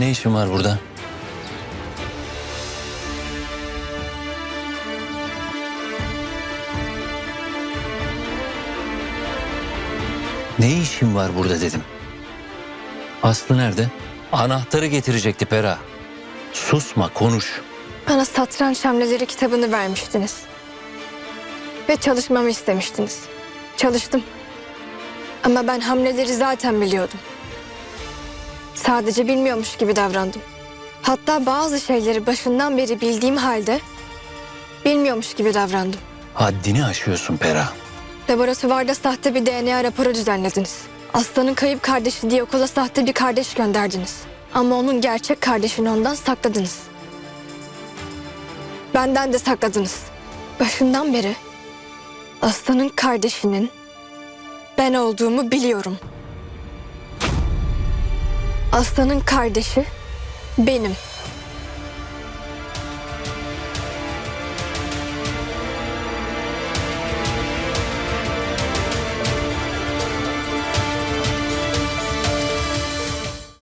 ne işin var burada? Ne işin var burada dedim. Aslı nerede? Anahtarı getirecekti Pera. Susma konuş. Bana satranç hamleleri kitabını vermiştiniz. Ve çalışmamı istemiştiniz. Çalıştım. Ama ben hamleleri zaten biliyordum. Sadece bilmiyormuş gibi davrandım. Hatta bazı şeyleri başından beri bildiğim halde bilmiyormuş gibi davrandım. Haddini aşıyorsun Pera. Laboratuvarda sahte bir DNA raporu düzenlediniz. Aslanın kayıp kardeşi diye okula sahte bir kardeş gönderdiniz. Ama onun gerçek kardeşini ondan sakladınız. Benden de sakladınız. Başından beri Aslanın kardeşinin ben olduğumu biliyorum. Aslanın kardeşi benim.